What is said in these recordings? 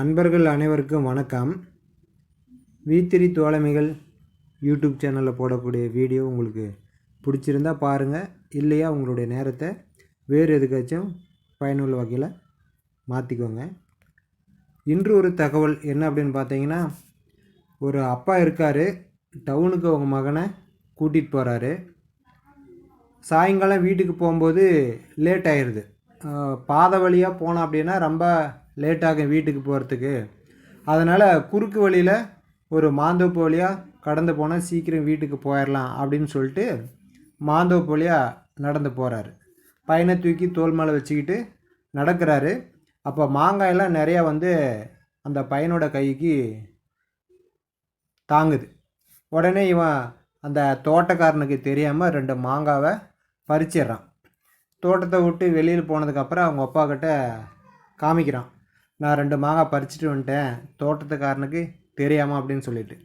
நண்பர்கள் அனைவருக்கும் வணக்கம். வீத்திரி தோழமைகள் யூடியூப் சேனலில் போடக்கூடிய வீடியோ உங்களுக்கு பிடிச்சிருந்தா பாருங்கள் இல்லையா உங்களுடைய நேரத்தை வேறு எதுக்காச்சும் பயனுள்ள வகையில் மாற்றிக்கோங்க இன்று ஒரு தகவல் என்ன அப்படின்னு பார்த்தீங்கன்னா ஒரு அப்பா இருக்கார். டவுனுக்கு அவங்க மகனை கூட்டிகிட்டு போகிறாரு சாயங்காலம் வீட்டுக்கு போகும்போது லேட் ஆயிடுது பாதை வழியாக போனோம் அப்படின்னா ரொம்ப லேட்டாகும் வீட்டுக்கு போகிறதுக்கு அதனால் குறுக்கு வழியில் ஒரு மாந்தோப்பு வழியாக கடந்து போனால் சீக்கிரம் வீட்டுக்கு போயிடலாம் அப்படின்னு சொல்லிட்டு மாந்தோப்பு வழியாக நடந்து போகிறாரு பையனை தூக்கி தோல் மேலே வச்சுக்கிட்டு நடக்கிறாரு. அப்போ மாங்காயெல்லாம் நிறையா வந்து அந்த பையனோட கைக்கு தாங்குது. உடனே இவன் அந்த தோட்டக்காரனுக்கு தெரியாமல் ரெண்டு மாங்காவை பறிச்சிடுறான். தோட்டத்தை விட்டு வெளியில் போனதுக்கப்புறம் அவங்க அப்பா கிட்ட காமிக்கிறான். நான் ரெண்டு மாங்காய் பறிச்சுட்டு வந்துட்டேன். தோட்டத்துக்காரனுக்கு தெரியாமல் அப்படின்னு சொல்லிட்டு.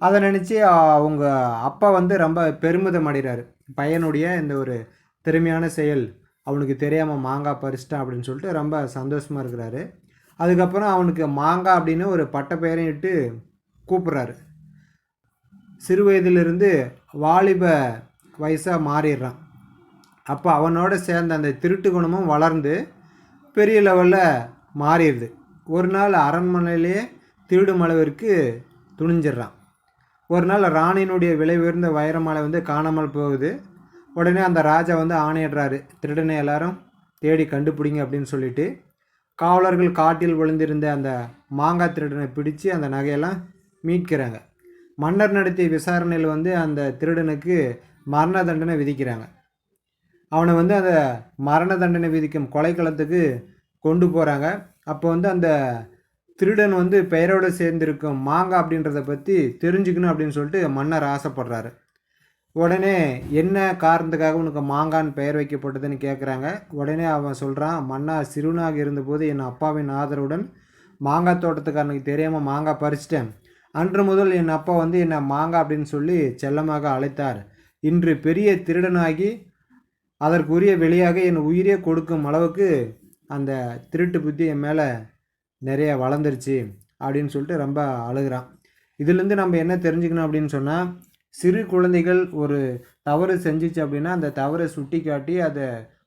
அதை நினச்சி அவங்க அப்பா வந்து ரொம்ப பெருமிதம் அடைகிறாரு. பையனுடைய இந்த ஒரு திறமையான செயல் அவனுக்கு தெரியாமல் மாங்காய் பறிச்சிட்டான் அப்படின்னு சொல்லிட்டு ரொம்ப சந்தோஷமாக இருக்கிறாரு. அதுக்கப்புறம் அவனுக்கு மாங்காய் அப்படின்னு ஒரு பட்ட பெயரையும் இட்டு கூப்பிட்றாரு. சிறு வயதிலிருந்து வாலிப வயசாக மாறிடுறான். அப்போ அவனோட சேர்ந்த அந்த திருட்டு குணமும் வளர்ந்து பெரிய லெவலில் மாறிடுது. ஒரு நாள் அரண்மனையிலேயே திருடும் அளவிற்கு துணிஞ்சிடுறான். ஒரு நாள் ராணியினுடைய விலை உயர்ந்த வைரமாலை வந்து காணாமல் போகுது. உடனே அந்த ராஜா வந்து ஆணையிடுறாரு திருடனை எல்லாரும் தேடி கண்டுபிடிங்க அப்படின்னு சொல்லிட்டு. காவலர்கள் காட்டில் விழுந்திருந்த அந்த மாங்காய் திருடனை பிடிச்சு அந்த நகையெல்லாம் மீட்கிறாங்க. மன்னர் நடத்திய விசாரணையில் வந்து அந்த திருடனுக்கு மரண தண்டனை விதிக்கிறாங்க. அவனை வந்து அந்த மரண தண்டனை விதிக்கும் கொலைக்களத்துக்கு கொண்டு போகிறாங்க அப்போ வந்து அந்த திருடன் வந்து பெயரோடு சேர்ந்திருக்கும் மாங்காய் அப்படின்றத பற்றி தெரிஞ்சுக்கணும் அப்படின்னு சொல்லிட்டு மன்னர் ஆசைப்படுறாரு. உடனே என்ன காரணத்துக்காக உனக்கு மாங்கான்னு பெயர் வைக்கப்பட்டதுன்னு கேட்குறாங்க உடனே அவன் சொல்கிறான் மன்னா சிறுவனாக இருந்தபோது என் அப்பாவின் ஆதரவுடன் மாங்காய் தோட்டத்துக்காரனுக்கு தெரியாமல் மாங்காய் பறிச்சிட்டேன். அன்று முதல் என் அப்பா வந்து என்னை மாங்காய் அப்படின்னு சொல்லி செல்லமாக அழைத்தார். இன்று பெரிய திருடனாகி அதற்குரிய வெளியாக என் உயிரே கொடுக்கும் அளவுக்கு அந்த திருட்டு புத்தி என் மேலே நிறைய வளர்ந்துருச்சு அப்படின்னு சொல்லிட்டு ரொம்ப அழுகிறான். இதுலேருந்து நம்ம என்ன தெரிஞ்சுக்கணும் அப்படின்னு சொன்னால் சிறு குழந்தைகள் ஒரு தவறு செஞ்சுச்சு அப்படின்னா அந்த தவறை சுட்டி காட்டி அதை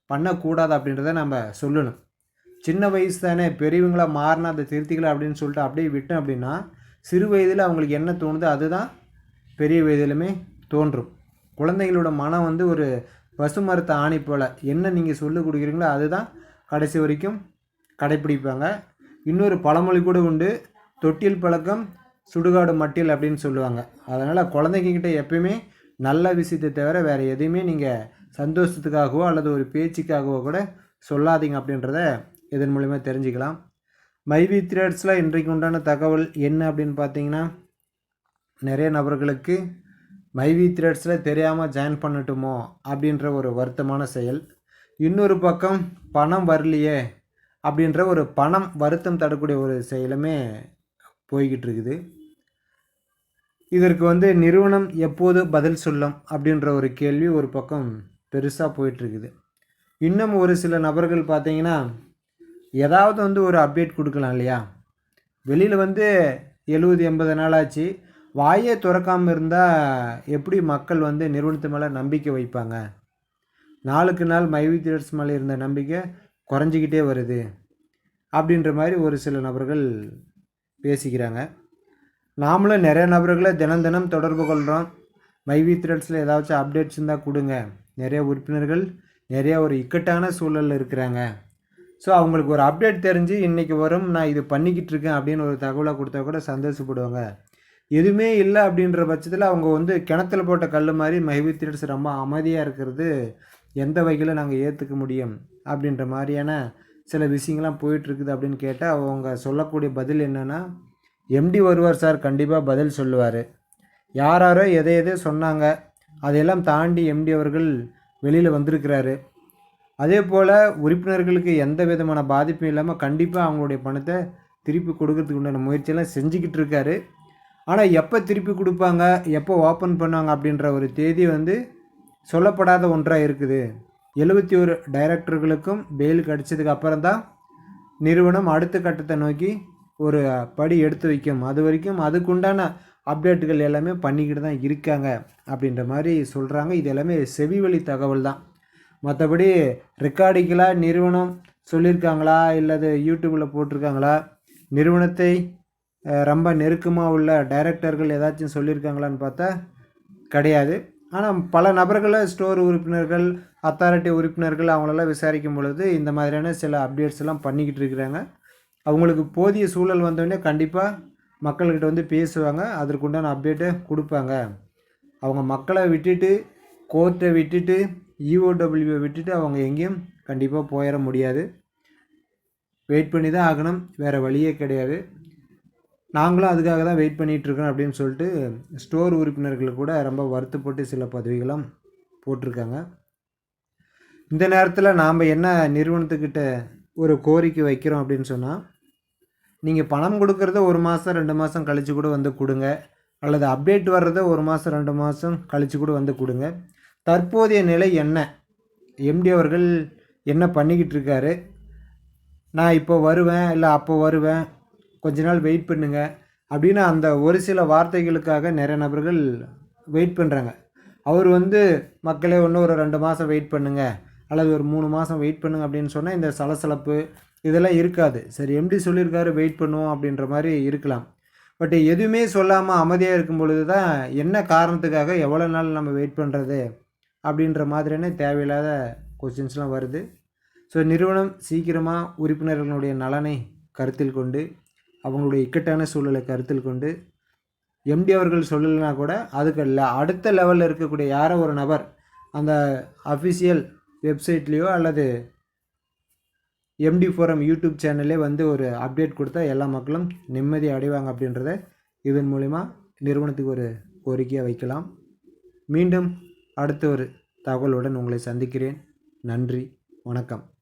பண்ணக்கூடாது அப்படின்றத நம்ம சொல்லணும். சின்ன வயசு தானே பெரியவங்களாக மாறினா அதை திருத்திகளை அப்படின்னு சொல்லிட்டு அப்படியே விட்டோம் அப்படின்னா சிறு வயதில் அவங்களுக்கு என்ன தோணுதோ அதுதான் பெரிய வயதிலுமே தோன்றும். குழந்தைங்களோட மனம் வந்து ஒரு பசுமரத்தை ஆணி போல் என்ன நீங்கள் சொல்லி கொடுக்குறீங்களோ அதுதான் கடைசி வரைக்கும் கடைப்பிடிப்பாங்க. இன்னொரு பழமொழி கூட உண்டு. தொட்டில் பழக்கம் சுடுகாடு மட்டில் அப்படின்னு சொல்லுவாங்க. அதனால் குழந்தைங்கக்கிட்ட எப்பயுமே நல்ல விஷயத்தை தவிர வேறு எதையுமே நீங்கள் சந்தோஷத்துக்காகவோ அல்லது ஒரு பேச்சுக்காகவோ கூட சொல்லாதீங்க அப்படின்றத இதன் மூலிமா தெரிஞ்சுக்கலாம். மைவி த்ரேட்ஸில் இன்றைக்கு உண்டான தகவல் என்ன அப்படின்னு பார்த்தீங்கன்னா நிறைய நபர்களுக்கு மைவி த்ரெட்ஸில் தெரியாமல் ஜாயின் பண்ணட்டுமோ அப்படின்ற ஒரு வருத்தமான செயல். இன்னொரு பக்கம் பணம் வரலையே அப்படின்ற ஒரு பணம் வருத்தம் தரக்கூடிய ஒரு செயலுமே போய்கிட்டு இருக்குது இதற்கு வந்து நிறுவனம் எப்போது பதில் சொல்லும் அப்படின்ற ஒரு கேள்வி ஒரு பக்கம் பெருசாக போயிட்டுருக்குது. இன்னும் ஒரு சில நபர்கள் பார்த்தீங்கன்னா ஏதாவது வந்து ஒரு அப்டேட் கொடுக்கலாம் இல்லையா? வெளியில் வந்து எழுபது எண்பது நாள் ஆச்சு. வாயே திறக்காமல் இருந்தால் எப்படி மக்கள் வந்து நிறுவனத்து மேலே நம்பிக்கை வைப்பாங்க? நாளுக்கு நாள் மைவி தியேட்டர்ஸ் மேலே இருந்த நம்பிக்கை குறைஞ்சிக்கிட்டே வருது. அப்படின்ற மாதிரி ஒரு சில நபர்கள் பேசிக்கிறாங்க. நாமளும் நிறைய நபர்களை தினம் தினம் தொடர்பு கொள்கிறோம் மைவி த்ரெட்ஸில் ஏதாச்சும் அப்டேட்ஸ் இருந்தால் கொடுங்க. நிறைய உறுப்பினர்கள் நிறைய ஒரு இக்கட்டான சூழலில் இருக்கிறாங்க. ஸோ அவங்களுக்கு ஒரு அப்டேட் தெரிஞ்சு இன்றைக்கி வரும் நான் இது பண்ணிக்கிட்டு இருக்கேன் அப்படின்னு ஒரு தகவலை கொடுத்தா கூட சந்தோஷப்படுவாங்க. எதுவுமே இல்லை அப்படின்ற பட்சத்தில் அவங்க வந்து கிணத்துல போட்ட கல் மாதிரி மைவி த்ரெட்ஸ் ரொம்ப அமைதியாக இருக்கிறது எந்த வகையில் நாங்கள் ஏற்றுக்க முடியும் அப்படின்ற மாதிரியான சில விஷயங்கள்லாம் போயிட்டுருக்குது அப்படின்னு கேட்டால் அவங்க சொல்லக்கூடிய பதில் என்னென்னா எம்டி வருவார் சார் கண்டிப்பாக பதில் சொல்லுவார். யாராரோ எதை எதை சொன்னாங்க அதையெல்லாம் தாண்டி எம்டி அவர்கள் வெளியில் வந்திருக்கிறாரு. அதே போல் உறுப்பினர்களுக்கு எந்த விதமான பாதிப்பும் இல்லாமல் கண்டிப்பாக அவங்களுடைய பணத்தை திருப்பி கொடுக்கறதுக்கு உண்டான முயற்சியெல்லாம் செஞ்சுக்கிட்டு இருக்காரு. ஆனால் எப்போ திருப்பி கொடுப்பாங்க எப்போ ஓப்பன் பண்ணுவாங்க அப்படின்ற ஒரு தேதி வந்து சொல்லப்படாத ஒன்றாக இருக்குது. எழுபத்தி ஒரு டைரக்டர்களுக்கும் பெயில் கிடச்சதுக்கு அப்புறம் தான் நிறுவனம் அடுத்த கட்டத்தை நோக்கி ஒரு படி எடுத்து வைக்கும். அது வரைக்கும் அதுக்குண்டான அப்டேட்டுகள் எல்லாமே பண்ணிக்கிட்டு தான் இருக்காங்க அப்படின்ற மாதிரி சொல்கிறாங்க இது எல்லாமே செவி வழி தகவல் தான் மற்றபடி ரெக்கார்டிக்கலாக நிறுவனம் சொல்லியிருக்காங்களா இல்லது யூடியூப்பில் போட்டிருக்காங்களா? நிறுவனத்தை ரொம்ப நெருக்கமாக உள்ள டைரக்டர்கள் ஏதாச்சும் சொல்லியிருக்காங்களான்னு பார்த்தா கிடையாது. ஆனால் பல நபர்களை ஸ்டோர் உறுப்பினர்கள் அத்தாரிட்டி உறுப்பினர்கள் அவங்களெல்லாம் விசாரிக்கும் பொழுது இந்த மாதிரியான சில அப்டேட்ஸ் எல்லாம் பண்ணிக்கிட்டு இருக்கிறாங்க. அவங்களுக்கு போதிய சூழல் வந்தோடனே கண்டிப்பாக மக்கள்கிட்ட வந்து பேசுவாங்க. அதற்குண்டான அப்டேட்டை கொடுப்பாங்க. அவங்க மக்களை விட்டுட்டு கோர்ட்டை விட்டுட்டு இஓடபிள்யூவை விட்டுட்டு அவங்க எங்கேயும் கண்டிப்பாக போயிட முடியாது. வெயிட் பண்ணி தான் ஆகணும். வேறு வழியே கிடையாது. நாங்களும் அதுக்காக தான் வெயிட் பண்ணிகிட்ருக்கோம் அப்படின்னு சொல்லிட்டு ஸ்டோர் உறுப்பினர்கள் கூட ரொம்ப வருத்தப்பட்டு சில பதவிகளும் போட்டிருக்காங்க. இந்த நேரத்தில் நாம் என்ன நிறுவனத்துக்கிட்ட ஒரு கோரிக்கை வைக்கிறோம் அப்படின்னு சொன்னால் நீங்கள் பணம் கொடுக்குறத ஒரு மாதம் ரெண்டு மாதம் கழித்து கூட வந்து கொடுங்க. அல்லது அப்டேட் வர்றத ஒரு மாதம் ரெண்டு மாதம் கழித்து கூட வந்து கொடுங்க. தற்போதைய நிலை என்ன? எம்டி அவர்கள் என்ன பண்ணிக்கிட்டு இருக்காரு நான் இப்போ வருவேன் இல்லை அப்போ வருவேன் கொஞ்ச நாள் வெயிட் பண்ணுங்க. அப்படின்னு அந்த ஒரு சில வார்த்தைகளுக்காக நிறைய நபர்கள் வெயிட் பண்ணுறாங்க அவர் வந்து மக்களே இன்னும் ஒரு ரெண்டு மாதம் வெயிட் பண்ணுங்க. அல்லது ஒரு மூணு மாதம் வெயிட் பண்ணுங்க அப்படின்னு சொன்னால் இந்த சலசலப்பு இதெல்லாம் இருக்காது. சரி எம்டி சொல்லியிருக்காரு வெயிட் பண்ணுவோம் அப்படின்ற மாதிரி இருக்கலாம். பட் எதுவுமே சொல்லாமல் அமைதியாக இருக்கும் பொழுது தான் என்ன காரணத்துக்காக எவ்வளோ நாள் நம்ம வெயிட் பண்ணுறது அப்படின்ற மாதிரியான தேவையில்லாத கொஸ்டின்ஸ்லாம் வருது. ஸோ நிறுவனம் சீக்கிரமாக உறுப்பினர்களுடைய நலனை கருத்தில் கொண்டு அவங்களுடைய இக்கட்டான சூழலை கருத்தில் கொண்டு எம்டி அவர்கள் சொல்லலைனா கூட அதுக்கு ல- அடுத்த லெவலில் இருக்கக்கூடிய யாரோ ஒரு நபர் அந்த அஃபிஷியல் வெப்சைட்லேயோ அல்லது எம்டி ஃபோரம் யூடியூப் சேனல்லே வந்து ஒரு அப்டேட் கொடுத்தா எல்லா மக்களும் நிம்மதி அடைவாங்க அப்படின்றத இதன் மூலிமா நிறுவனத்துக்கு ஒரு கோரிக்கையாக வைக்கலாம். மீண்டும் அடுத்த ஒரு தகவலுடன் உங்களை சந்திக்கிறேன். நன்றி. வணக்கம்.